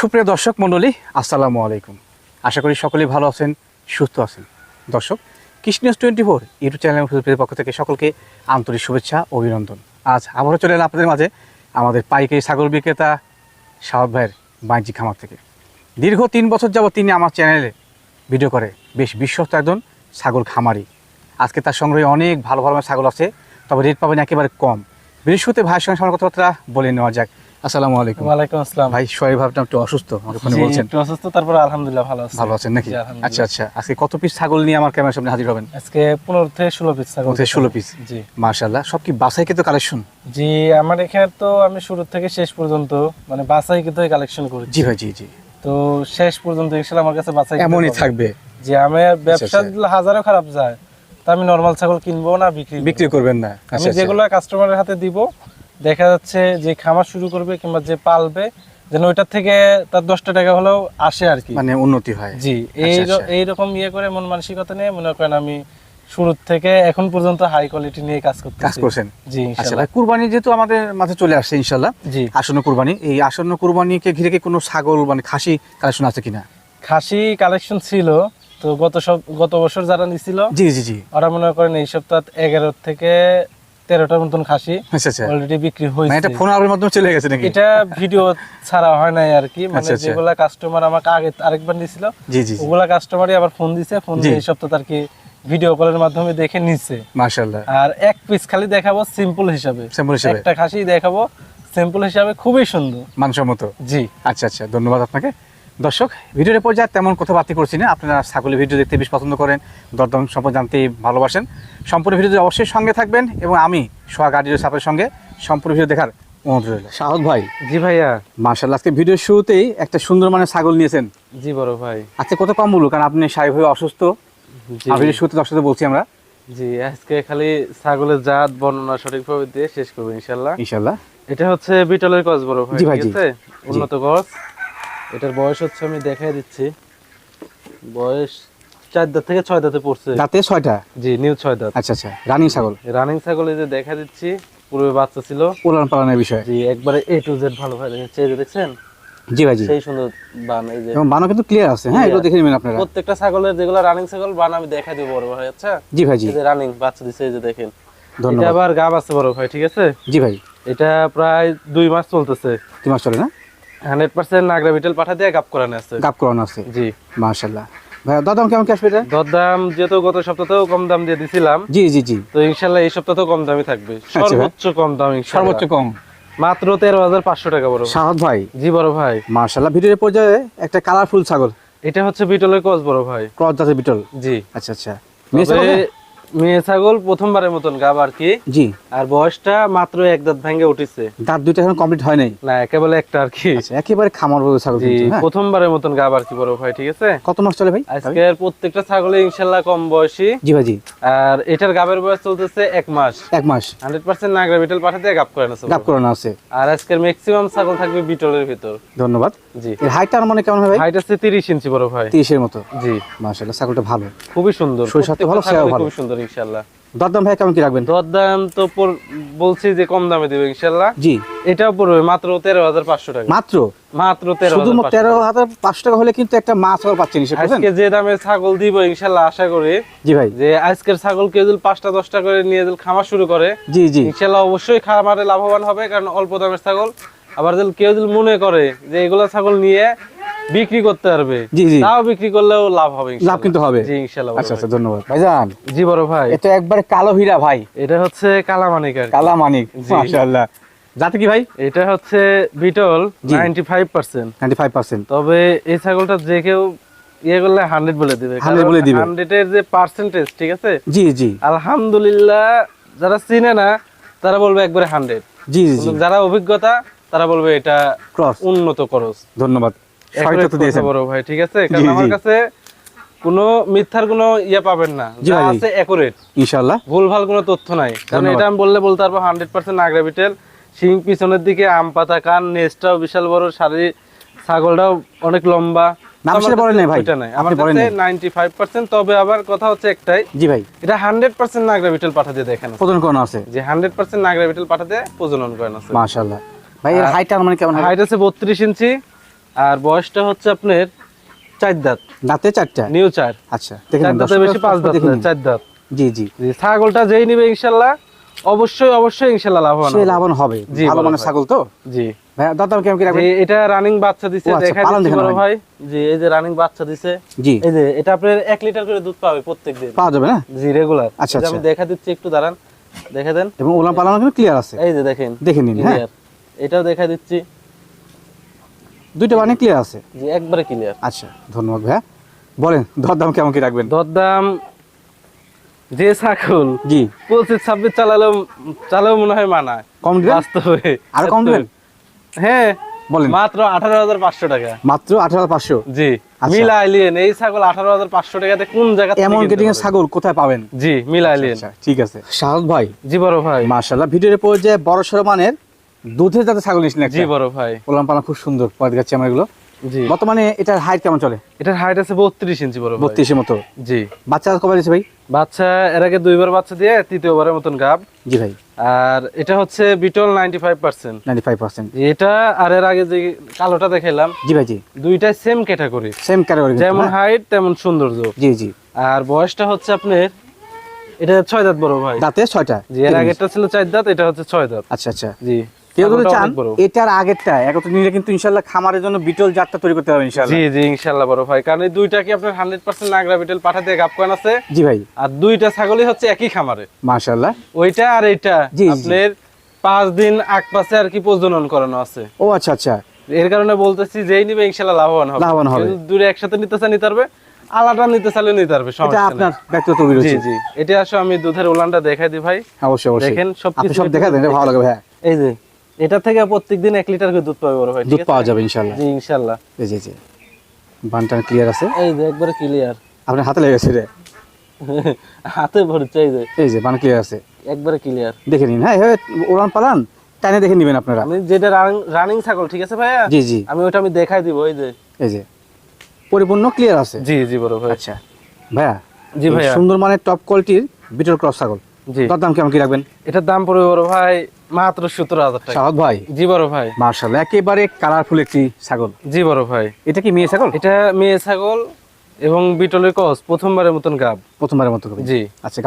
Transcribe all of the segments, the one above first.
সুপ্রিয় দর্শক মণ্ডলী, আসসালামু আলাইকুম। আশা করি সকলেই ভালো আছেন, সুস্থ আছেন। দর্শক কৃষ্ণিয়াস টোয়েন্টি ফোর ইউটিউব চ্যানেলের পক্ষ থেকে সকলকে আন্তরিক শুভেচ্ছা ও অভিনন্দন। আজ আবারও চলে এলাম আপনাদের মাঝে আমাদের পাইকারি ছাগল বিক্রেতা সাহদ ভাইয়ের বাণিজ্যিক খামার থেকে। দীর্ঘ তিন বছর যাবত তিনি আমার চ্যানেলে ভিডিও করে বেশ বিশ্বস্ত একজন ছাগল খামারি। আজকে তার সংগ্রহে অনেক ভালো ভালো ছাগল আছে, তবে রেট পাবেন একেবারে কম। বৃহস্পতি ভাইয়ের সঙ্গে আমার কথাবার্তা বলে নেওয়া যাক। আসসালামু আলাইকুম। ওয়ালাইকুম আসসালাম। ভাই একটু অসুস্থ আমাকে ফোনে বলছেন। একটু অসুস্থ তারপর আলহামদুলিল্লাহ ভালো আছি। ভালো আছেন নাকি? আচ্ছা আচ্ছা। আজকে কত পিস ছাগল নিয়ে আমার ক্যামেরার সামনে হাজির হবেন? আজকে পনেরো থেকে ষোলো পিস ছাগল। ওতে 16 পিস। জি। মার্শাল্লাহ সব কি বাসাই কিন্তু কালেকশন জি আমার এখানে তো আমি শুরু থেকে শেষ পর্যন্ত মানে বাসাই কিন্তু কালেকশন করি জি ভাই জি জি। তো শেষ পর্যন্ত ইনশাল্লাহ আমার কাছে বাসাই এমনই থাকবে। যে আমি ব্যবসা আচ্ছা। হাজারও খারাপ যায়। তা আমি নর্মাল ছাগল কিনবো না বিক্রি বিক্রি করবেন না। আমি আচ্ছা, আচ্ছা। যেগুলো কাস্টমারের হাতে দিব দেখা যাচ্ছে যে খামার শুরু করবে কিংবা যে পালবে যেন ওইটার থেকে তার দশটা টাকা হলেও আসে আর কি। মানে উন্নতি হয়। জি এই আচ্ছা, আচ্ছা। এইরকম ইয়ে করে মন মানসিকতা নিয়ে মনে করেন আমি শুরু থেকে এখন পর্যন্ত হাই কোয়ালিটি নিয়ে কাজ করতে কাজ করছেন? জি আচ্ছা ইনশাআল্লাহ কুরবানি যেহেতু আমাদের মাঝে চলে আসছে ইনশাল্লাহ। জি। আসন্ন কুরবানি এই আসন্ন কুরবানিকে ঘিরে কি কোনো ছাগল মানে খাসি কালেকশন আছে কিনা? খাসি কালেকশন ছিল তো গত সব গত বছর যারা নিছিল জি জি জি। ওরা মনে করেন এই সপ্তাহ এগারো থেকে তেরোটার মতন খাসি আচ্ছা আচ্ছা। অলরেডি বিক্রি মানে হয়েছে। এটা ফোন আলোর মাধ্যমে চলে গেছে নাকি? এটা ভিডিও ছাড়া হয় নাই আর কি। মানে আচ্ছা, আচ্ছা। যেগুলা কাস্টমার আমাকে আগে আরেকবার দিছিল ওগুলা কাস্টমারই আবার ফোন দিছে ফোন। দিয়ে এই সপ্তাহ আর কি ভিডিও কলের মাধ্যমে দেখে নিচ্ছে আর এক পিস খালি দেখাবো সিম্পল হিসাবে। Simple হিসাবে। একটা খাসি দেখাবো সিম্পল হিসাবে খুবই সুন্দর। মানসম্মত জি। আচ্ছা আচ্ছা ধন্যবাদ আপনাকে। দর্শক ভিডিওর পর্যায়ে তেমন কথাবার্তা করছি না। আপনারা ছাগলের ভিডিও দেখতে বেশ পছন্দ করেন দরদাম সম্পর্কে জানতে ভালোবাসেন। সম্পূর্ণ ভিডিওতে অবশ্যই সঙ্গে থাকবেন এবং আমি সোহাগ আডিও সাপের সঙ্গে সম্পূর্ণ ভিডিও দেখার অনুরোধ রইল। ভাই। জি ভাইয়া। মার্শাল আজকে ভিডিওর শুরুতেই একটা সুন্দর মানে ছাগল নিয়েছেন। জি বড় ভাই। আজকে কত কম বলব কারণ আপনি সাহেব হয়ে অসুস্থ। ভিডিওর শুরুতে দর্শকদের বলছি আমরা। জি আজকে খালি ছাগলের জাত বর্ণনা সঠিকভাবে দিয়ে শেষ করব ইনশাল্লাহ ইনশাল্লাহ এটা হচ্ছে বিটলের গছ বড় ভাই ভাই, ঠিক আছে? উন্নত কস এটার বয়স হচ্ছে আমি দেখাই দিচ্ছি। বয়স চার দাঁত থেকে ছয় দাঁতে পড়ছে। রাতে ছয়টা? জি নিউ ছয় দাঁত। আচ্ছা আচ্ছা। রানিং ছাগল? রানিং ছাগল এই যে দেখা দিচ্ছি পূর্বে বাচ্চা ছিল। উলান পালানের বিষয়? জি একবারে এ টু জেড ভালো ভাই এই যে দেখছেন? জি ভাই জি। সেই সুন্দর বান এই যে এবং বানো কিন্তু ক্লিয়ার আছে হ্যাঁ? এগুলো দেখে নেবেন আপনারা। প্রত্যেকটা ছাগলের যেগুলো রানিং ছাগল বান আমি দেখা দিব বড় ভাই আচ্ছা? জি ভাই জি। এই যে রানিং বাচ্চা দিছে এই যে দেখেন। এটা ধন্যবাদ আবার গাব আছে বড় ভাই ঠিক আছে? জি ভাই। এটা প্রায় দুই মাস চলতেছে। কি মাস চলে না? হান্ড্রেড পার্সেন্ট নাগরা বিটেল পাঠা দিয়ে গাপ করানো আছে। গাপ করানো আছে? জি। মার্শাল্লাহ ভাই দাদাম কেমন কি আসবে এটা দরদাম যেহেতু গত সপ্তাহেও কম দাম দিয়ে দিছিলাম জি জি জি। তো ইনশাল্লাহ এই সপ্তাহেও কম দামই থাকবে। সর্বোচ্চ কম দাম সর্বোচ্চ কম। মাত্র তেরো হাজার পাঁচশো টাকা বড় ভাই। ভাই। জি বড় ভাই। মার্শাল্লাহ ভিডিওর পর্যায়ে একটা কালারফুল ছাগল। এটা হচ্ছে বিটলের কস বড় ভাই। ক্রস জাতের বিটল? জি। আচ্ছা আচ্ছা। মেয়ে ছাগল না? প্রথমবারের মতন গাব আর কি। জি। আর বয়সটা মাত্র এক দাঁত ভেঙে উঠিছে। দাঁত দুইটা এখন কমপ্লিট হয় নাই? না একেবারে একটা আর কি। আচ্ছা একেবারে খামার ছাগল হ্যাঁ? প্রথমবারের মতন গাব আর কি বড় ভাই ঠিক আছে? কত মাস চলে ভাই আজকের প্রত্যেকটা ছাগলে কম বয়সী। জি ভাই আর এটার গাবের বয়স চলতেছে এক মাস। এক মাস। হান্ড্রেড পার্সেন্ট নাগরা বিটল পাঠাতে গাব করে না গাপ করানো আছে। আর আজকের ম্যাক্সিমাম ছাগল থাকবে বিটলের ভিতর। ধন্যবাদ। জি। এর হাইটটা মানে কেমন হবে ভাই? হাইট আছে তিরিশ ইঞ্চি বড় ভাই। তিরিশের মতো। জি। ছাগলটা ভালো। খুবই সুন্দর। শরীর স্বাস্থ্য ভালো, সেও ভালো। খুবই সুন্দর। ইনশাল্লাহ দরদাম ভাই কেমন কি রাখবেন? দরদাম তো বলছি যে কম দামে দিবে ইনশাল্লাহ জি। এটাও পড়বে মাত্র তেরো হাজার পাঁচশো টাকা। মাত্র? মাত্র তেরো তেরো হাজার পাঁচশো টাকা হলে কিন্তু একটা মাছ ছাগল পাচ্ছেন আজকে যে দামে ছাগল দিব ইনশাল্লাহ আশা করি জি ভাই। যে আজকের ছাগল কেউ যদি পাঁচটা দশটা করে নিয়ে যদি খামার শুরু করে জি জি। ইনশাল্লাহ অবশ্যই খামারে লাভবান হবে কারণ অল্প দামের ছাগল। আবার যদি কেউ যদি মনে করে যে এগুলা ছাগল নিয়ে বিক্রি করতে পারবে। জি, জি। তাও বিক্রি করলেও লাভ হবে লাভ কিন্তু হবে। জি ইনশাল্লাহ বড় আচ্ছা আচ্ছা ধন্যবাদ। ভাইজান জি বড় ভাই। এটা একবারে কালো হীরা ভাই। এটা হচ্ছে কালামানিক আর কি। কালা মানিক মাশাআল্লাহ। যাতে কি ভাই? এটা হচ্ছে বিটল জি। Ninety five percent ninety five percent তবে এই ছাগলটা যে কেউ ইয়ে করলে হান্ড্রেড বলে দিবে। 100 বলে দিবে। হান্ড্রেডের যে পার্সেন্টেজ ঠিক আছে? জি জি। আলহামদুলিল্লাহ যারা চিনে না তারা বলবে একবারে হান্ড্রেড জি জি যারা অভিজ্ঞতা তারা বলবে এটা ক্রস উন্নত খরচ। ধন্যবাদ। Accurate তথ্য দিয়েছেন। বড় ভাই ঠিক আছে? কারণ আমার কাছে কোনো মিথ্যার কোনো ইয়ে পাবেন না। যা আছে একুরেট ইনশাআল্লাহ। ভুলভাল কোনো তথ্য নাই। কারণ এটা আমি বললে বলতে পারব হান্ড্রেড পার্সেন্ট নাগরা বিটেল শিং পিছনের দিকে আম পাতা কান নেজটাও বিশাল বড় শাড়ি ছাগলটাও অনেক লম্বা। তবে আবার কথা হচ্ছে একটাই। জি ভাই। এটা হান্ড্রেড পার্সেন্ট নাগরা বিটেল পাঠা দিয়ে দেখেন। প্রদান করানো আছে। যে হান্ড্রেড পার্সেন্ট নাগরা বিটেল পাঠা প্রজনন করেন আছে। মাশাআল্লাহ। ভাই এর হাইটটা মানে কেমন হাইট আছে বত্রিশ ইঞ্চি। আর বয়সটা হচ্ছে আপনার চার দাঁত। দাঁতে চারটা? নিউ চার। আচ্ছা দেখে দাঁতে বেশি পাঁচ দাঁত দেখে না, নিন। চার দাঁত। জি জি। ছাগলটা যেই নিবে ইনশাল্লাহ অবশ্যই অবশ্যই ইনশাল্লাহ লাভবান হবে। লাভবান হবে। ভালো মানের ছাগল তো? জি। দাম কেমন কি এটা রানিং বাচ্চা দিছে আচ্ছা, দেখা পালন দিচ্ছি দেখানো বড় ভাই। জি এই যে রানিং বাচ্চা দিছে জি। এই যে এটা আপনার এক লিটার করে দুধ পাবে প্রত্যেক দিন পাওয়া যাবে না? জি রেগুলার আচ্ছা, আমি আচ্ছা। দেখা দিচ্ছি একটু দাঁড়ান দেখে দেন। এবং ওলাম পালানো কিন্তু ক্লিয়ার আছে। এই যে দেখেন দেখে নিন হ্যাঁ। এটাও দেখা দিচ্ছি। দুইটা মানে ক্লিয়ার আছে? জি একবারে ক্লিয়ার আচ্ছা ধন্যবাদ ভাইয়া। বলেন দর দাম কেমন কি রাখবেন? দরদাম যে ছাগল জি। পঁচিশ ছাব্বিশ চালালেও চালাও মনে হয় মানায়। কম দিবেন? বাস্তবে। আরও কম দিবেন? হ্যাঁ বলেন। মাত্র আঠারো হাজার পাঁচশো টাকা। মাত্র আঠারো পাঁচশো? জি আচ্ছা। মিলাইলিয়েন এই ছাগল আঠারো হাজার পাঁচশো টাকাতে কোন জায়গা এমন কেটিং এর ছাগল কোথায় পাবেন? জি মিলাইলিয়েন আচ্ছা ঠিক আছে। শাহাদ ভাই। জি বড় ভাই। মাশাআল্লাহ ভিডিওর পর্যায়ে বড় সড়ো মানের দুধের যাতে ছাগল নিয়েছিলেন জি বড় ভাই। ওলাম পালা খুব সুন্দর পরে দেখাচ্ছি আমার এগুলো। জি। বর্তমানে এটার হাইট কেমন চলে? এটার হাইট আছে বত্রিশ ইঞ্চি বড় ভাই। বত্রিশের মতো। জি। বাচ্চা কবে দিয়েছে ভাই? বাচ্চা এর আগে দুইবার বাচ্চা দিয়ে তৃতীয়বারের মতন গাব। জি ভাই। আর এটা হচ্ছে Beetal ninety five percent. Ninety five percent. এটা আর এর আগে যে কালোটা দেখাইলাম জি ভাই জি। দুইটা সেম ক্যাটাগরি সেম ক্যাটাগরি যেমন হাইট তেমন সৌন্দর্য। জি জি। আর বয়সটা হচ্ছে আপনার এটা ছয় দাঁত বড় ভাই। দাঁতে ছয়টা? জি এর আগেরটা ছিল চার দাঁত এটা হচ্ছে ছয় দাঁত। আচ্ছা আচ্ছা। জি। কেউ যদি চান এটার আগেরটা একত্র নিলে কিন্তু ইনশাল্লাহ খামারের জন্য বিটল জাতটা তৈরি করতে হবে ইনশাল্লাহ। জি জি ইনশাল্লাহ বড় ভাই। কারণ এই দুইটা কি আপনার হান্ড্রেড পার্সেন্ট নাগরা বিটেল পাঠা দিয়ে গাপ কয়েন আছে? জি ভাই। আর দুইটা ছাগলই হচ্ছে একই খামারে। মাশাআল্লাহ ওইটা আর এইটা জি, জি। আপনার পাঁচ দিন আগ পাশে আর কি প্রজনন করানো আছে। ও আচ্ছা আচ্ছা। এর কারণে বলতেছি যেই নিবে ইনশাল্লাহ লাভবান হবে। লাভবান হবে। দূরে একসাথে নিতে চায় নিতে পারবে। আলাদা নিতে চাইলে নিতে পারবে এটা আপনার নেই। ব্যক্তিগত জি জি। এটা আসলে আমি দুধের উলানটা দেখাই দিই ভাই। অবশ্যই অবশ্যই। দেখেন সব কিছু সব দেখা দেন ভালো লাগে ভাই এই যে এটা থেকে প্রত্যেকদিন এক লিটার করে দুধ পাবে বড় ভাই দুধ পাওয়া যাবে ইনশাল্লাহ জি ইনশাল্লাহ জি জি বানটান ক্লিয়ার আছে? এই যে একবারে ক্লিয়ার আপনার হাতে লেগেছে রে। হাতে ভরছে এই যে। এই যে বান ক্লিয়ার আছে। একবারে ক্লিয়ার দেখে নিন হ্যাঁ এভাবে উড়ান পালান টাইনে দেখে নেবেন আপনারা। আমি যেটা রানিং ছাগল ঠিক আছে ভাইয়া? জি জি। আমি ওটা আমি দেখাই দিব এই যে। এই যে পরিপূর্ণ ক্লিয়ার আছে। জি জি বড় ভাই। আচ্ছা। ভাইয়া জি ভাইয়া। সুন্দর মানের টপ কোয়ালিটির বিটল ক্রস ছাগল। জি। তার দাম কেমন কি রাখবেন? এটার দাম পড়বে বড় ভাই মাত্র সতেরো হাজার টাকা। ভাই? জি বড় ভাই। মার্শাল্লাহ একেবারে কালারফুল একটি ছাগল। জি বড় ভাই। এটা কি মেয়ে ছাগল? এটা মেয়ে ছাগল এবং বিটলের কস প্রথমবারের মতন গাব। প্রথমবারের মতো জি। আচ্ছা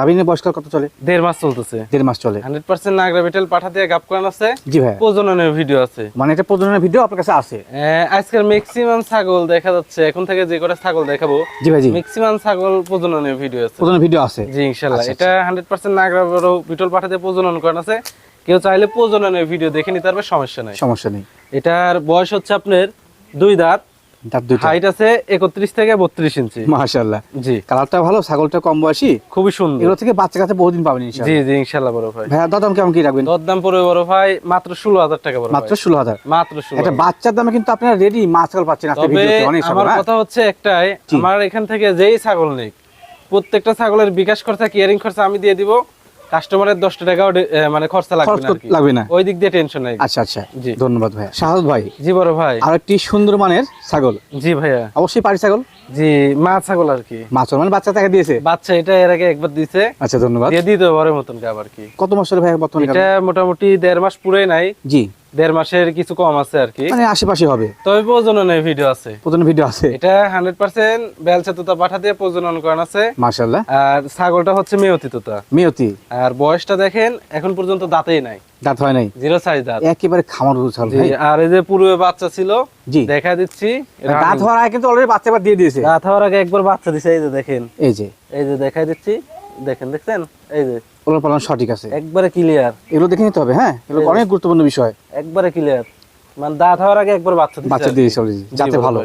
কত চলে? দেড় মাস চলতেছে। দেড় মাস চলে। হান্ড্রেড পার্সেন্ট নাগরা বিটেল পাঠা দিয়ে গাব করান আছে। জি ভাই। প্রজননের ভিডিও আছে। মানে এটা প্রজননের ভিডিও আপনার কাছে আছে? আহ, আজকের ম্যাক্সিমাম ছাগল দেখা যাচ্ছে। এখন থেকে যে কটা ছাগল দেখাবো জি ভাই জি। ম্যাক্সিমাম ছাগল প্রজননের ভিডিও আছে। ভিডিও আছে। জি আচ্ছা, এটা হান্ড্রেড পার্সেন্ট নাগরা বিটল পাঠাতে প্রজনন করান আছে। কেউ চাইলে প্রজননের ভিডিও দেখে নিতে পারবে সমস্যা নাই। সমস্যা নেই। এটার বয়স হচ্ছে আপনার দুই দাঁত। তার হাইট আছে একত্রিশ থেকে বত্রিশ ইঞ্চি। মাশাআল্লাহ। জি। কালারটা ভালো ছাগলটা কম বয়সী? খুবই সুন্দর। এগুলো থেকে বাচ্চা কাছে বহুদিন পাবেন ইনশাআল্লাহ। জি ইনশাল্লাহ বড় ভাই। ভাইয়া দাদাম কেমন কি রাখবেন? দরদাম পড়বে বড় ভাই মাত্র ষোলো হাজার টাকা বড় মাত্র ভাই বাচ্চার দামে কিন্তু আপনারা রেডি ছাগল পাচ্ছেন আজকে ভিডিওতে অনেক ছাগল আমার হ্যাঁ? কথা হচ্ছে একটাই আমার এখান থেকে যেই ছাগল নেই প্রত্যেকটা ছাগলের বিকাশ খরচা কিয়ারিং খরচা আমি দিয়ে দিব। কাস্টমারের দশটা টাকাও ডে- মানে খরচা লাগবে না। লাগবে না। ওই দিক দিয়ে টেনশন নাই। আচ্ছা আচ্ছা। জি। ধন্যবাদ ভাইয়া। শাহাদ ভাই জি বড় ভাই। আর একটি সুন্দর মানের ছাগল। জি ভাইয়া। অবশ্যই পারি ছাগল? জি মা ছাগল আর কি। মাছ মানে বাচ্চা তাকে দিয়েছে? বাচ্চা এটা এর আগে একবার দিয়েছে। আচ্ছা ধন্যবাদ। দিয়ে দিতে পারে মতন কি আর কি। কত মাস চলে ভাই বর্তমানে এটা মোটামুটি দেড় মাস পুরাই নাই। জি। দেড় মাসের কিছু কম আছে আর কি। মানে আশেপাশে হবে। তবে প্রজননের ভিডিও আছে। প্রথম ভিডিও আছে। এটা বেলচা তোতা পাঠা দিয়ে প্রজনন করান আছে। আর ছাগলটা হচ্ছে মেয়তি তোতা। মেয়তি? আর বয়সটা দেখেন এখন পর্যন্ত দাঁতেই নাই। দাঁত হয় নাই? জিরো সাইজ দাঁত। একেবারে খামার ছাগল আর এই যে পূর্বে বাচ্চা ছিল জি। দেখা দিচ্ছি। দাঁত হওয়ার আগে কিন্তু অলরেডি বাচ্চা দিয়ে দিয়েছে। দাঁত হওয়ার আগে একবার বাচ্চা দিছে এই যে দেখেন। এই যে। এই যে দেখাই দিচ্ছি। দেখেন দেখছেন? এই যে। ওগুলো পালন সঠিক আছে। একবারে ক্লিয়ার এগুলো দেখে নিতে হবে হ্যাঁ? এগুলো অনেক গুরুত্বপূর্ণ বিষয়। একবারে ক্লিয়ার মানে দাঁত হওয়ার আগে একবার বাচ্চা বাচ্চা জি, যাতে ভালো।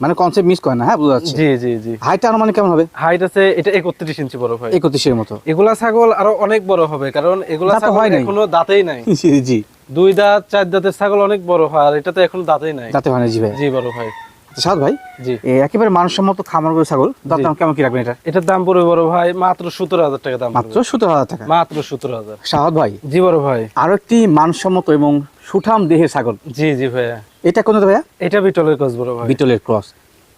মানে কনসেপ্ট মিস করে না হ্যাঁ? বোঝা যাচ্ছে। জি জি জি। হাইটটা আনুমানিক কেমন হবে? হাইট আছে এটা একত্রিশ ইঞ্চি বড় ভাই। একত্রিশের মতো। এগুলা ছাগল আরও অনেক বড় হবে কারণ এগুলা ছাগল হয়। এখনও দাঁতেই নাই। জি জি। দুই দাঁত চার দাঁতের ছাগল অনেক বড় হয় আর এটা তো এখনও দাঁতেই নাই। দাঁতে হয় না জি ভাই। জি বড় ভাই। সাদ ভাই? জি। একেবারে মানসম্মত খামার গরু ছাগল। দাম কেমন কি রাখবেন এটা? এটার দাম পড়বে বড় ভাই মাত্র সতেরো হাজার টাকা দাম মাত্র। সতেরো হাজার টাকা? মাত্র সতেরো হাজার। সাহাদ ভাই জি বড় ভাই। আরও একটি মানসম্মত এবং সুঠাম দেহের ছাগল। জি জি ভাইয়া। এটা কোন ভাইয়া? এটা বিটলের ক্রস বড় ভাই। বিটলের ক্রস।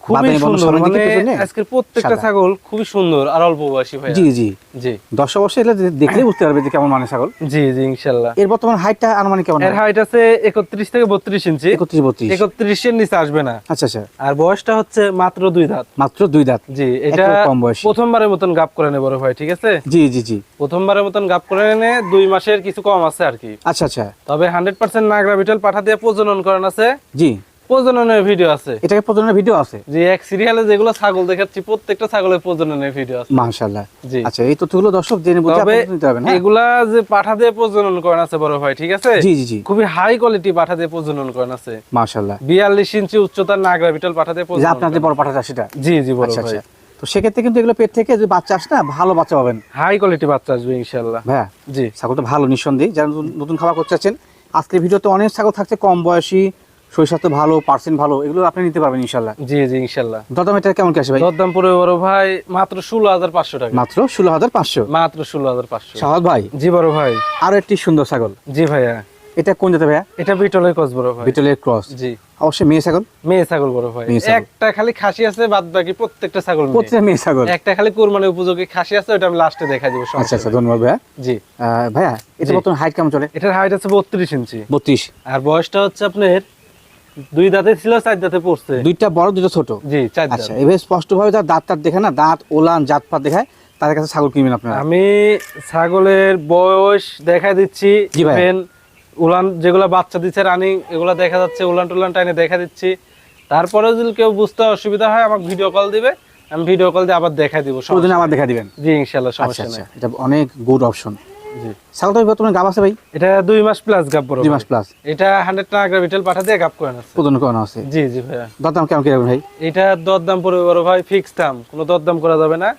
খুবই সুন্দর মানে আজকের প্রত্যেকটা ছাগল খুবই সুন্দর আর অল্প বয়সী ভাই জি জি। জি। দশ অবশ্যই এটা দেখলেই বুঝতে পারবে যে কেমন মানে ছাগল। জি জি ইনশাল্লাহ। এর বর্তমান হাইটটা আনুমানিক কেমন? এর হাইট আছে একত্রিশ থেকে বত্রিশ ইঞ্চি। একত্রিশ বত্রিশ। একত্রিশের নিচে আসবে না। আচ্ছা আচ্ছা। আর বয়সটা হচ্ছে মাত্র দুই দাঁত। মাত্র দুই দাঁত। জি এটা কম বয়সী। প্রথমবারের মতন গাপ করে নেব ভাই ঠিক আছে? জি জি জি। প্রথমবারের মতন গাপ করে নে দুই মাসের কিছু কম আছে আর কি। আচ্ছা আচ্ছা। তবে হান্ড্রেড পার্সেন্ট নাগরা বিটল পাঠা দিয়ে প্রজনন করান আছে। জি। প্রজননের ভিডিও আছে। এটাকে প্রজনের ভিডিও আছে? যে এক সিরিয়ালে যেগুলো ছাগল দেখাচ্ছি প্রত্যেকটা ছাগলের প্রজননের ভিডিও আছে। মাশাআল্লাহ। জি। আচ্ছা এই তথ্যগুলো দর্শক জেনে বুঝে আপনারা নিতে পারবেন হ্যাঁ এগুলা যে পাঠা দিয়ে প্রজনন করান আছে বড় ভাই ঠিক আছে? জি জি জি। খুবই হাই কোয়ালিটি পাঠা দিয়ে প্রজনন করান আছে। মাশাআল্লাহ। বিয়াল্লিশ ইঞ্চি উচ্চতার নাগরা বিটল পাঠা দিয়ে প্রজনন আপনাদের। বড় পাঠাটা সেটা? জি জি বড় আচ্ছা ভাই। আচ্ছা। তো সেক্ষেত্রে কিন্তু এগুলো পেট থেকে যে বাচ্চা আসে না ভালো বাচ্চা পাবেন। হাই কোয়ালিটি বাচ্চা আসবে ইনশাল্লাহ ভাইয়া জি। ছাগলটা ভালো নিঃসন্দেহে। যারা নতুন- নতুন খাবার করতে চাচ্ছেন আজকের ভিডিওতে অনেক ছাগল থাকছে কম বয়সী শরীর স্বাস্থ্য ভালো পার্সেন্ট ভালো এগুলো আপনি নিতে পারবেন ইনশাল্লাহ। জি জি ইনশাল্লাহ। দাদা এটা কেমন কি আসে ভাই? দরদাম পড়বে বড় ভাই মাত্র ষোলো হাজার পাঁচশো টাকা। মাত্র ষোলো হাজার পাঁচশো? মাত্র ষোলো হাজার পাঁচশো। শাহাদ ভাই? জি বড় ভাই। আরও একটি সুন্দর ছাগল। জি ভাইয়া। এটা কোন জাতের ভাইয়া? এটা বিটলের কস বড় ভাই। বিটলের ক্রস। জি। অবশ্যই মেয়ে ছাগল? মেয়ে ছাগল বড় ভাই। একটা খালি খাসি আছে বাদ বাকি প্রত্যেকটা ছাগল। প্রতিটা মেয়ে ছাগল। একটা খালি কোরবানি উপযোগী খাসি আছে ওটা আমি লাস্টে দেখা দিব আচ্ছা আচ্ছা ধন্যবাদ ভাইয়া। জি। ভাইয়া এটা। বর্তমান হাইট কেমন চলে? এটার হাইট আছে বত্রিশ ইঞ্চি। বত্রিশ। আর বয়সটা হচ্ছে আপনার দুই দাঁতে ছিল চার দাঁতে পড়ছে। দুইটা বড় দুইটা ছোট? জি চার আচ্ছা এভাবে স্পষ্ট ভাবে তার দাঁত দেখে না? দাঁত ওলান জাত পাত দেখায়? তাদের কাছে ছাগল কিনবেন আপনারা? আমি ছাগলের বয়স দেখা দিচ্ছি জি ভাই। উলান যেগুলো বাচ্চা দিচ্ছে রানিং এগুলো দেখা যাচ্ছে উলান টুলান টাইনে দেখা দিচ্ছি। তারপরে যদি কেউ বুঝতে অসুবিধা হয় আমাকে ভিডিও কল দিবে আমি ভিডিও কল দিয়ে আবার দেখা দিব। প্রয়োজনে আবার দেখা দিবেন। জি ইনশাল্লাহ আচ্ছা সমস্যা আচ্ছা নেই। এটা অনেক গুড অপশন ছাগল তো বর্তমানে গাব আছে ভাই? এটা দুই মাস প্লাস গাপ বড় দুই মাস প্লাস এটা হান্ড্রেড টাকা বিটেল পাঠা দিয়ে গাপ করে আছে। প্রদান করানো আছে। জি জি ভাইয়া। দাম কেমন কি ভাই? এটা দরদাম পড়বে বড় ভাই ফিক্স দাম। কোনো দরদাম করা যাবে না।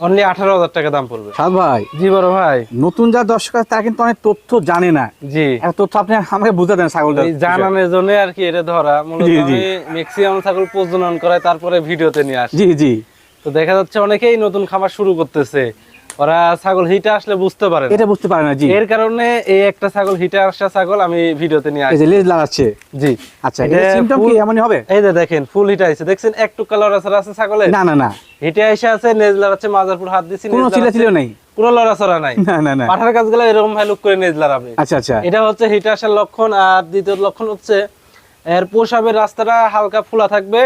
অনলি আঠারো হাজার টাকা দাম পড়বে। সাদ ভাই। জি বড় ভাই। নতুন যা দর্শক আছে তারা কিন্তু অনেক তথ্য জানে না। জি। তথ্য আপনি আমাকে বুঝতে দেন ছাগল জানানোর জন্য আর কি এটা ধরা। মূলত। আমি ম্যাক্সিমাম ছাগল প্রজনন করায় তারপরে ভিডিওতে নিয়ে আসি। জি জি। তো দেখা যাচ্ছে অনেকেই নতুন খামার শুরু করতেছে। ওরা ছাগল হিটে আসলে বুঝতে পারে এটা বুঝতে পারে না জি। এর কারণে এই একটা ছাগল হিটে আসা ছাগল আমি ভিডিওতে নিয়ে এই আসি যে লেজ লাগাচ্ছে। জি। আচ্ছা এটা সিমটম কি? এমনই হবে? এই যে দেখেন ফুল হিটে আছে দেখছেন একটু কালার আছে আছে ছাগলে? না না না। হিটে এসে আছে নেজলার আছে মাজারপুর হাত দিছি কোনো চিলা। ছিল নেই? কোনো লড়াচড়া নাই। না না না। পাঠার কাজগুলো এরকম ভাই লুক করে নেজ লাড়াবে। আচ্ছা আচ্ছা। এটা হচ্ছে হিটে আসার লক্ষণ আর দ্বিতীয় লক্ষণ হচ্ছে এর পোশাবের রাস্তাটা হালকা ফুলা থাকবে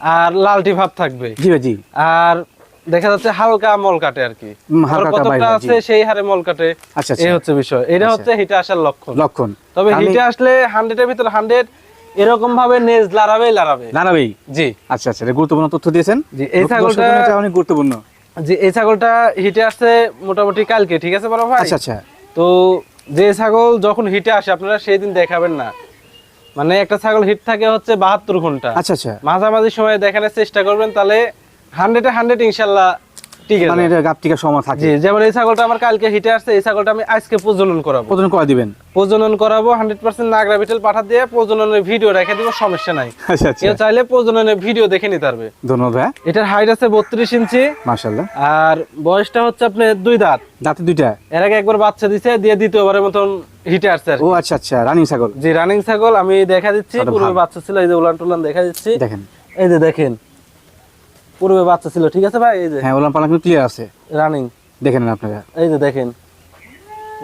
আর লালটি ভাব থাকবে। জি ভাই জি। আর দেখা যাচ্ছে হালকা মল কাটে আর কি। কতটা আছে সেই হারে মল কাটে আচ্ছা এই আচ্ছা হচ্ছে বিষয়। এটা আচ্ছা। হচ্ছে হিটে আসার লক্ষণ। লক্ষণ। তবে হিটে আসলে হান্ড্রেডের ভিতরে হান্ড্রেড এরকম ভাবে নেজ লাড়াবেই লাড়াবে। দাঁড়াবেই জি। আচ্ছা আচ্ছা গুরুত্বপূর্ণ তথ্য দিয়েছেন। জি, এই ছাগলটা- অনেক গুরুত্বপূর্ণ। যে এই ছাগলটা হিটে আসছে মোটামুটি কালকে ঠিক আছে বড় ভাই? আচ্ছা আচ্ছা। তো যে ছাগল যখন হিটে আসে আপনারা সেই দিন দেখাবেন না। মানে একটা ছাগল হিট থাকে হচ্ছে বাহাত্তর ঘণ্টা। আচ্ছা আচ্ছা। মাঝামাঝি সময় দেখানোর চেষ্টা করবেন তাহলে হান্ড্রেডে হান্ড্রেড ইনশাল্লাহ মানে এটা গাপটিকা সময় থাকে। যেমন এই ছাগলটা আমার কালকে হিটে আসছে এই ছাগলটা আমি আজকে প্রজনন করাবো। প্রদান করে দিবেন? প্রজনন করাবো হান্ড্রেড পার্সেন্ট নাগরা বিটেল পাঠা দিয়ে প্রজননের ভিডিও রেখে দিব সমস্যা নাই। আচ্ছা আচ্ছা। কেউ চাইলে প্রজননের ভিডিও দেখে নিতে পারবে। ধন্যবাদ এটার হাইট আছে বত্রিশ ইঞ্চি। আর বয়সটা হচ্ছে আপনার দুই দাঁত। দাঁতে দুইটা? এর আগে একবার বাচ্চা দিছে দিয়ে দ্বিতীয়বারের মতন হিটে আসছে ও আচ্ছা আচ্ছা রানিং ছাগল। জি রানিং ছাগল আমি দেখা দিচ্ছি তাহলে বাচ্চা ছিল এই যে উলান টুলান দেখা দিচ্ছি। দেখেন। এই যে দেখেন পূর্বে বাচ্চা ছিল ঠিক আছে ভাই? এই যে হ্যাঁ ওলাম পালা কিন্তু ক্লিয়ার আছে। রানিং। দেখে নেন আপনারা। এই যে দেখেন।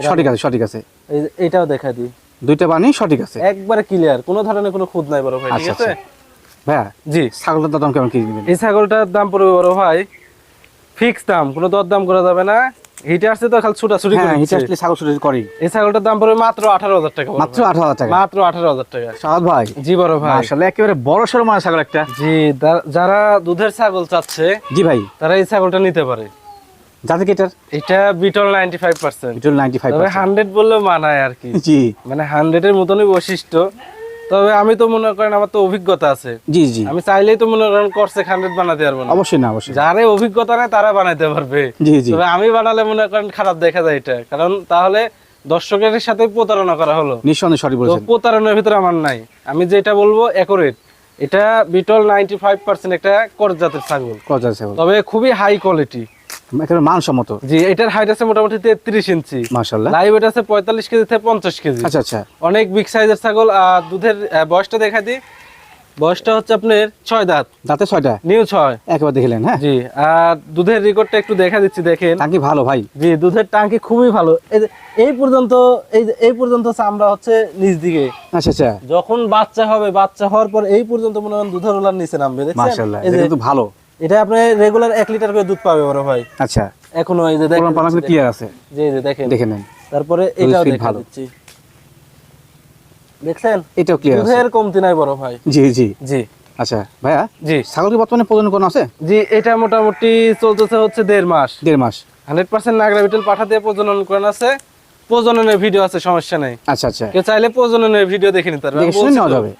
সঠিক আছে সঠিক আছে। এই যে এটাও দেখা দিই। দুইটা বানি সঠিক আছে। একবারে ক্লিয়ার কোনো ধরনের কোনো খুদ নাই বড় ভাই ঠিক আচ্ছা আছে? ভাইয়া জি। ছাগলটার দাম কেমন কি দিবেন? এই ছাগলটার দাম পড়বে বড় ভাই ফিক্স দাম কোনো দর দাম করা যাবে না। হিটে আসছে তো খালি ছুটাছুটি হ্যাঁ করে হিটে আসলে ছাগল ছুটি করি। এই ছাগলটার দাম পড়বে মাত্র আঠারো হাজার টাকা মাত্র ভাই। আঠারো হাজার টাকা। মাত্র আঠারো হাজার টাকা। সাদ ভাই। জি বড় ভাই। মার্শাল্লাহ একেবারে বড় সড়ো মানে ছাগল একটা। জি যারা দুধের ছাগল চাচ্ছে জি ভাই। তারা এই ছাগলটা নিতে পারে। যাতে কি এটার? এটা বিটল তবে মানায় আর কি। জি। মানে হান্ড্রেডের মতনই বৈশিষ্ট্য। তবে আমি তো মনে করেন আমার তো অভিজ্ঞতা আছে। জি জি। আমি চাইলেই তো মনে করেন করছে হান্ড্রেড বানাতে পারব না। অবশ্যই না অবশ্যই। যারে অভিজ্ঞতা নেই তারা বানাইতে পারবে। জি জি। তবে আমি বানালে মনে করেন খারাপ দেখা যায় এটা। কারণ তাহলে দর্শকের সাথে প্রতারণা করা হলো। নিঃসন্দেহে তো বলেছেন। প্রতারণার ভিতরে আমার নাই। আমি যেটা বলব একরেট এটা বিটল নাইনটি ফাইভ পার্সেন্ট একটা কর জাতের ছাগল। কত ছাগল। তবে খুবই হাই কোয়ালিটি একেবারে মানসম্মত। জি এটার হাইট আছে মোটামুটি তেত্রিশ ইঞ্চি। মার্শাল্লাহ লাইভ এটা আছে পঁয়তাল্লিশ কেজি থেকে পঞ্চাশ কেজি। আচ্ছা আচ্ছা। অনেক বিগ সাইজের ছাগল দুধের বয়সটা দেখা দিই। বয়সটা হচ্ছে আপনার ছয় দাঁত। দাঁতে ছয়টা? নিউ ছয়। একবার দেখলেন হ্যাঁ? জি আর দুধের রেকর্ডটা একটু দেখা দিচ্ছি দেখেন। টাঙ্কি ভালো ভাই। জি দুধের টাঙ্কি খুবই ভালো। এই পর্যন্ত এই এই পর্যন্ত চামড়া হচ্ছে নিচ দিকে। আচ্ছা আচ্ছা। যখন বাচ্চা হবে বাচ্চা হওয়ার পর এই পর্যন্ত মনে হয় দুধের ওলার নিচে নামবে দেখছেন? মাশাআল্লাহ এটা কিন্তু ভালো। এটা আপনি রেগুলার এক লিটার করে দুধ পাবে বড় ভাই আচ্ছা। এখনও এই যে দেখেন পালাম ক্লিয়ার আছে? জি জি দেখেন। দেখে নেন। তারপরে এটাও দেখা দিচ্ছি। দেখছেন? এটাও ক্লিয়ার আছে। দুধের কমতি নাই বড় ভাই। জি জি। জি। আচ্ছা ভাইয়া? জি। ছাগল কি বর্তমানে প্রজনন কোন আছে? জি এটা মোটামুটি চলতেছে হচ্ছে দেড় মাস। দেড় মাস। হান্ড্রেড পার্সেন্ট নাগরা বিটেল পাঠা দিয়ে প্রজনন করেন আছে। প্রজননের ভিডিও আছে সমস্যা নেই। আচ্ছা আচ্ছা। কেউ চাইলে প্রজননের ভিডিও দেখে নিতে পারবে। নেওয়া যাবে।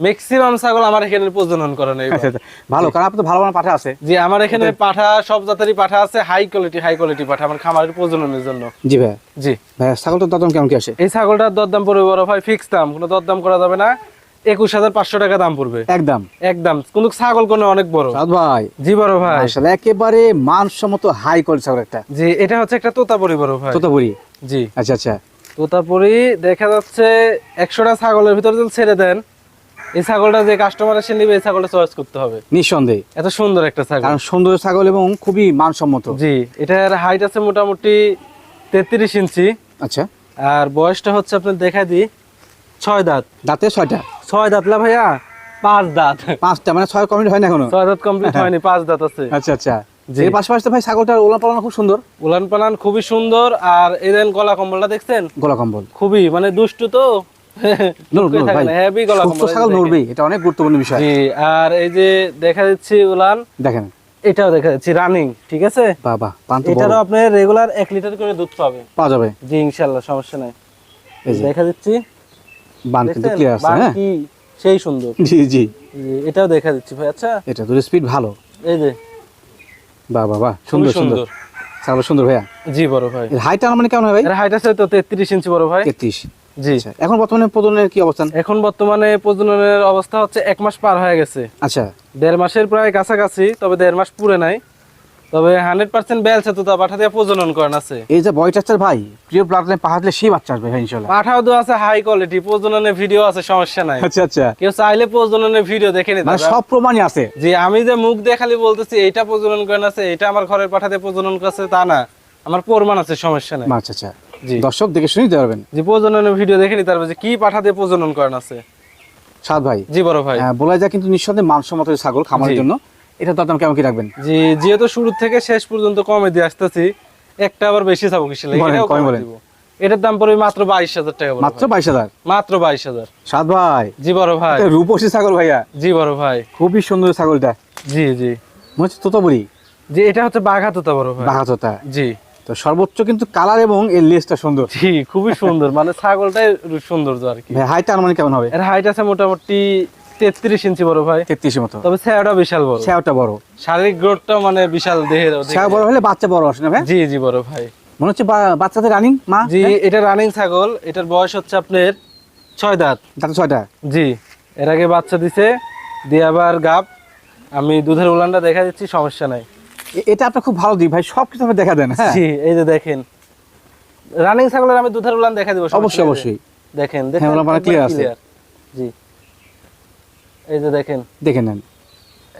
ম্যাক্সিমাম ছাগল আমার এখানে প্রজনন করে নেই আচ্ছা আচ্ছা। ভালো কারণ আপনার তো ভালো ভালো পাঠা আছে। জি আমার এখানে পাঠা সব জাতেরই পাঠা আছে হাই কোয়ালিটি হাই কোয়ালিটি পাঠা আমার খামারের প্রজননের জন্য। জি ভাই। জি। ভাইয়া ছাগলটার দাম কেমন কি আসে এই ছাগলটার দরদাম পড়বে বড় ভাই ফিক্স দাম। কোনো দরদাম করা যাবে না। একুশ হাজার পাঁচশো টাকা দাম পড়বে। একদম। একদম। ছাগল কোনো অনেক বড়। ভাই। জি বড় ভাই। আসলে একেবারে মানসম্মত হাই কোয়ালিটি ছাগল একটা। জি এটা হচ্ছে একটা তোতাপুরি বড় ভাই। তোতাপুরি? জি। আচ্ছা আচ্ছা। তোতাপুরি দেখা যাচ্ছে একশোটা ছাগলের ভিতরে যদি ছেড়ে দেন এই ছাগলটা যে কাস্টমার এসে নিবে এই ছাগলটা চয়েস করতে হবে। নিঃসন্দেহে। এত সুন্দর একটা ছাগল। কারণ সুন্দর ছাগল এবং খুবই মানসম্মত। জি এটার হাইট আছে মোটামুটি তেত্রিশ ইঞ্চি। আচ্ছা। আর বয়সটা হচ্ছে আপনার দেখা দিই ছয় দাঁত। দাঁতে ছয়টা? ছয় দাঁত লা ভাইয়া? পাঁচ দাঁত। পাঁচটা মানে ছয় কমপ্লিট হয় না এখনও? ছয় দাঁত কমপ্লিট হয়নি পাঁচ দাঁত আছে। আচ্ছা আচ্ছা। এর পাশাপাশি তো ভাই ছাগলটার ওলা পালানো খুব সুন্দর। উলান পালান খুবই সুন্দর আর এদের গলা কম্বলটা দেখছেন? গলা কম্বল। খুবই মানে দুষ্টু তো। নড়বে থাকে ভাই না, heavy গলা সুস্থ কম্বল, এই ছাগল এটা অনেক গুরুত্বপূর্ণ বিষয়। আর এই যে দেখা যাচ্ছে উলান দেখেন। এটাও দেখা যাচ্ছে রানিং ঠিক আছে? বাবা পান তো বড়। এটারও আপনি রেগুলার এক লিটার করে দুধ পাবে পাওয়া যাবে। জি ইনশাল্লাহ সমস্যা নাই। দেখা দিচ্ছি। বান কিন্তু ক্লিয়ার আছে হ্যাঁ? সেই সুন্দর। জি জি। এটাও দেখা ভাই আচ্ছা? এটা স্পিড ভালো। এই যে। বাহ সুন্দর সুন্দর। ছাগল সুন্দর ভাইয়া। জি বড় ভাই। হাইট মানে কেমন ভাই? হাইট আছে তো তেত্রিশ ইঞ্চি বড় ভাই। তেত্রিশ। জি। আচ্ছা এখন বর্তমানে প্রজনের কি অবস্থান? এখন বর্তমানে প্রজননের অবস্থা হচ্ছে এক মাস পার হয়ে গেছে। আচ্ছা। দেড় মাসের প্রায় কাছাকাছি তবে দেড় মাস পুরে নাই। তবে হান্ড্রেড পার্সেন্ট বেলছে তো তা পাঠা দিয়ে প্রজনন করেন আছে। এই যে বয় ভাই প্রিয় ব্লাড লাইন পাহাড়লে সেই বাচ্চা আসবে পাঠাও তো আছে হাই কোয়ালিটি প্রজননের ভিডিও আছে সমস্যা নাই। আচ্ছা আচ্ছা। কেউ চাইলে প্রজননের ভিডিও দেখে নিতে মানে সব প্রমাণই আছে। জি আমি যে মুখ দেখালি বলতেছি এটা প্রজনন করেন আছে এটা আমার ঘরের পাঠাতে প্রজনন করছে তা না। আমার প্রমাণ আছে সমস্যা নাই। আচ্ছা আচ্ছা। দর্শক দেখে শুনে দিতে পারবেন। জি প্রজননের ভিডিও দেখে নিতে পারবে যে কি পাঠাতে প্রজনন করেন আছে। সাদ ভাই। জি বড় ভাই। হ্যাঁ, বলা যায় কিন্তু নিঃসন্দেহে মানসম্মত ছাগল খামারের জন্য। এটা তো দাম কেমন কি রাখবেন? জি যেহেতু শুরু থেকে শেষ পর্যন্ত কমে দিয়ে আসতেছি একটা আবার বেশি যাব কিসে লাগে বলেন। এটার দাম পড়বে মাত্র বাইশ হাজার টাকা বড় মাত্র। বাইশ হাজার? মাত্র বাইশ হাজার। সাদ ভাই। জি বড় ভাই। এটা রূপসী ছাগল ভাইয়া। জি বড় ভাই। খুবই সুন্দর ছাগলটা। জি জি। মনে হচ্ছে তোতাবুড়ি জি এটা হচ্ছে বাঘা তোতা বড় ভাই। বাঘাতোতা জি। তো সর্বোচ্চ কিন্তু কালার এবং এর লেসটা সুন্দর। জি খুবই সুন্দর। মানে ছাগলটাই সৌন্দর্য আর কি হাইট মানে কেমন হবে? এর হাইট আছে মোটামুটি তেত্রিশ ইঞ্চি বড় ভাই। তেত্রিশের মতো। তবে ছায়াটা বিশাল বড়। ছায়াটা বড়। শারীরিক গ্রোথটা মানে বিশাল দেহের। ছায়া বড় হলে বাচ্চা বড় আসে না ভাই? জি জি বড় ভাই। মনে হচ্ছে বাচ্চাদের রানিং মা? জি এটা রানিং ছাগল। এটার বয়স হচ্ছে আপনার ছয় দাঁত। তাতে ছয়টা? জি এর আগে বাচ্চা দিছে দিয়ে আবার গাব। আমি দুধের উলানটা দেখা দিচ্ছি সমস্যা নাই। এটা আপনার খুব ভালো দিক ভাই সব কিছু আপনি দেখা দেন হ্যাঁ। জি এই যে দেখেন। রানিং ছাগলের আমি দুধের উলান দেখা দিব অবশ্যই অবশ্যই। দেখেন হ্যাঁ, দেখেন পালান একবারে clear আছে। জি। এই যে দেখেন। দেখে নেন।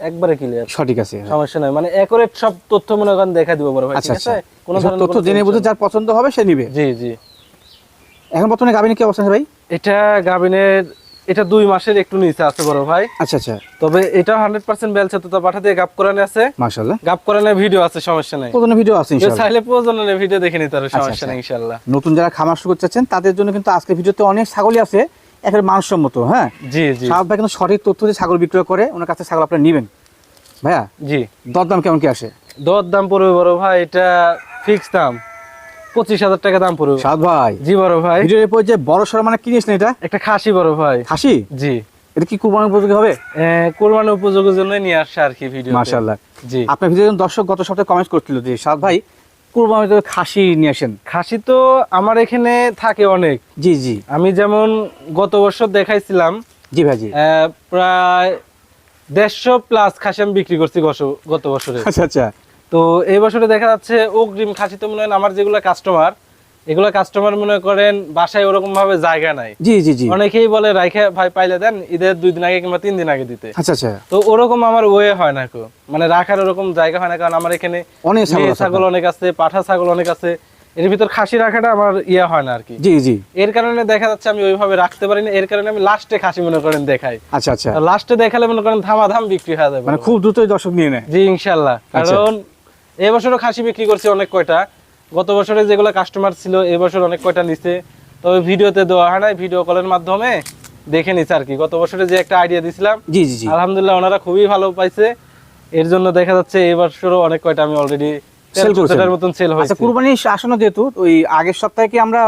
একবারে ক্লিয়ার সঠিক আছে সমস্যা নাই। মানে একুরেট সব তথ্য মনে করেন দেখা দিব বড় ভাই আচ্ছা ঠিক আচ্ছা। আছে? কোনো ধরনের তথ্য জেনে বুঝে যার পছন্দ হবে সে নিবে। জি জি। এখন বর্তমানে গাবিনে কি অবস্থা ভাই? এটা গাবিনের এটা দুই মাসের একটু নিচে আছে বড় ভাই। আচ্ছা আচ্ছা। তবে এটা হান্ড্রেড পার্সেন্ট বেলছে তো পাঠা দিয়ে গাপ করানো আছে। মাশাআল্লাহ। গাপ করানোর ভিডিও আছে সমস্যা নাই। প্রথমে ভিডিও আছে ইনশাআল্লাহ। চাইলে প্রয়োজনের ভিডিও দেখে নিতে পারবে সমস্যা আচ্ছা। নেই ইনশাল্লাহ নতুন যারা খামার শুরু করতে চাচ্ছেন তাদের জন্য কিন্তু আজকের ভিডিওতে অনেক ছাগলই আছে একেবারে মানসম্মত হ্যাঁ? জি জি। সাহেব ভাই কিন্তু সঠিক তথ্য দিয়ে ছাগল বিক্রয় করে ওনার কাছে ছাগল আপনারা নেবেন। ভাইয়া জি। দরদাম কেমন কি আসে? দর দাম পড়বে বড় ভাই এটা ফিক্স দাম। পঁচিশ হাজার টাকা দাম পড়বে। সাদ ভাই। জি বড় ভাই। ভিডিওর এরপর যে বড় সড় মানে কিনেছেন এটা? একটা খাসি বড় ভাই। খাসি? জি। এটা কি কুরবানি উপযোগী হবে? এ, উপযোগের জন্য নিয়ে আসছে আর কি ভিডিও মাশাআল্লাহ। জি। আপনার ভিডিও দর্শক গত সপ্তাহে কমেন্ট করছিল যে সাদ ভাই কুরবানিতে খাসি নিয়ে আসেন। খাসি তো আমার এখানে থাকে অনেক। জি জি। আমি যেমন গত বছর দেখাইছিলাম জি ভাই জি। আহ, প্রায় দেড়শো প্লাস খাসি আমি বিক্রি করছি গত- গত বছরে। আচ্ছা আচ্ছা। তো এই বছরে দেখা যাচ্ছে অগ্রিম খাসি তো মনে হয় আমার যেগুলো কাস্টমার এগুলো কাস্টমার মনে করেন বাসায় ওরকম ভাবে জায়গা নাই। জি জি জি। অনেকেই বলে রাইখে ভাই পাইলে দেন ঈদের দুই দিন আগে কিংবা তিন দিন আগে দিতে। আচ্ছা আচ্ছা। তো ওরকম আমার ওয়ে হয় না কো। মানে রাখার ওরকম জায়গা হয় না কারণ আমার এখানে অনেক ছাগল অনেক আছে পাঠা ছাগল অনেক আছে। এর ভিতর খাসি রাখাটা আমার ইয়ে হয় না আর কি জি জি। এর কারণে দেখা যাচ্ছে আমি ওইভাবে রাখতে পারি না এর কারণে আমি লাস্টে খাসি মনে করেন দেখাই। আচ্ছা আচ্ছা। লাস্টে দেখালে মনে করেন ধামাধাম বিক্রি হয়ে যাবে। মানে খুব দ্রুতই দর্শক নিয়ে নেয়। জি ইনশাল্লাহ। আচ্ছা। কারণ এবছরও খাসি বিক্রি করছি অনেক কয়টা। গত বছরে যেগুলো কাস্টমার ছিল এবছর অনেক কয়টা নিছে। তবে ভিডিওতে দেওয়া হয় না ভিডিও কলের মাধ্যমে দেখে নিছে আর কি। গত বছরে যে একটা আইডিয়া দিছিলাম জি জি আলহামদুলিল্লাহ ওনারা খুবই ভালো পাইছে। এর জন্য দেখা যাচ্ছে এবছরও অনেক কয়টা আমি অলরেডি Sell করেছেন? মতন সেল হয়েছে। আচ্ছা কুরবানি আসন্ন যেহেতু ওই আগের সপ্তাহে কি আমরা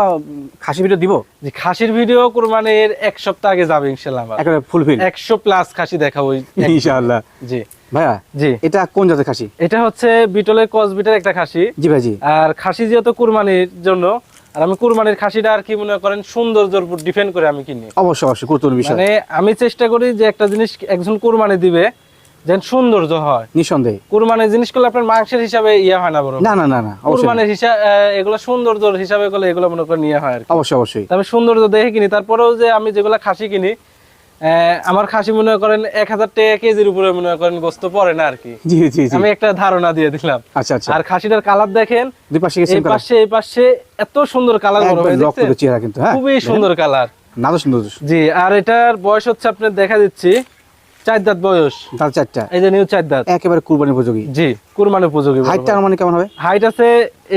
খাসি ভিডিও দিব? যে খাসির ভিডিও কোরবানির এক সপ্তাহ আগে যাবে ইনশাল্লাহ আমার। একেবারে ফুলফিল একশো প্লাস খাসি দেখাবো। ইনশাআল্লাহ। জি। ভাইয়া জি। এটা কোন জাতের খাসি? এটা হচ্ছে বিটলের কসবিটের একটা খাসি। জি ভাই জি। আর খাসি যেহেতু কুরবানির জন্য আর আমি কুরবানির খাসিটা আর কি মনে করেন সৌন্দর্যের উপর ডিপেন্ড করে আমি কিনি। অবশ্যই অবশ্যই বিষয়। মানে আমি চেষ্টা করি যে একটা জিনিস একজন কুরবানি দিবে যেন সৌন্দর্য হয়। নিঃসন্দেহে। কুরবানির জিনিস করলে আপনার মাংসের হিসাবে ইয়ে হয় না বড় না না না না। কুরবানির হিসাব এগুলো সৌন্দর্য হিসাবে করলে এগুলো মনে করেন নিয়ে হয় আর অবশ্যই অবশ্যই। তবে সৌন্দর্য দেখে কিনি তারপরেও যে আমি যেগুলো খাসি কিনি আমার খাসি মনে করেন এক হাজার টাকা কেজির উপরে মনে করেন গোস্ত পড়ে না আর কি। জি জি আমি একটা ধারণা দিয়ে দিলাম। আচ্ছা আচ্ছা। আর খাসিটার কালার দেখেন দুই পাশে এই পাশে এই পাশে এত সুন্দর কালার বড়? করে চেহারা কিন্তু হ্যাঁ। খুবই সুন্দর কালার। না সুন্দর জি আর এটার বয়স হচ্ছে আপনার দেখা দিচ্ছি চার দাঁত বয়স। তার চারটা। এই যে নিউ চার দাঁত। একেবারে কুরবানি উপযোগী। জি কুরবানি উপযোগী। হাইটটা মানে কেমন হবে? হাইট আছে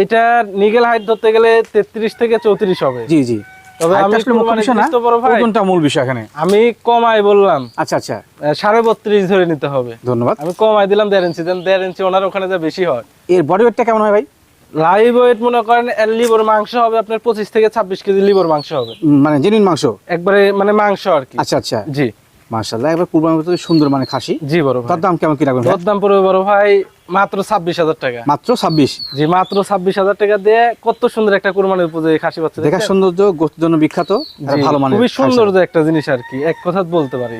এটা নিগেল হাইট ধরতে গেলে তেত্রিশ থেকে চৌত্রিশ হবে। জি জি। তবে আমি আসলে মুখ্য কুরবানির বিষয় না জিনিস তো বড় ভাই ওজনটা মূল বিষয় এখানে। আমি কমাই বললাম। আচ্ছা আচ্ছা। সাড়ে বত্রিশ ধরে নিতে হবে। ধন্যবাদ। আমি কমাই দিলাম দেড় ইঞ্চি দেন দেড় ইঞ্চি ওনার ওখানে যা বেশি হয়। এর বডি ওয়েটটা কেমন হয় ভাই? লাইভ ওয়েট মনে করেন লিভার মাংস হবে আপনার পঁচিশ থেকে ছাব্বিশ কেজি লিভার মাংস হবে। মানে জেনুইন মাংস? একবারে মানে মাংস আর কি। আচ্ছা আচ্ছা। জি। মার্শাল্লাহ এবার কুরবানি সুন্দর মানে খাসি। জি বড় ভাই। তার দাম কেমন কি রাখবেন ভাই? দরদাম পড়বে বড় ভাই মাত্র ছাব্বিশ হাজার টাকা। মাত্র ছাব্বিশ? জি মাত্র ছাব্বিশ হাজার টাকা দিয়ে কত সুন্দর একটা কোরবানির উপযোগী খাসি পাচ্ছে দেখা সৌন্দর্য গোষ্ঠীর জন্য বিখ্যাত ভালো মানে খুবই সৌন্দর্য সুন্দর একটা জিনিস আর কি। এক কথা বলতে পারি।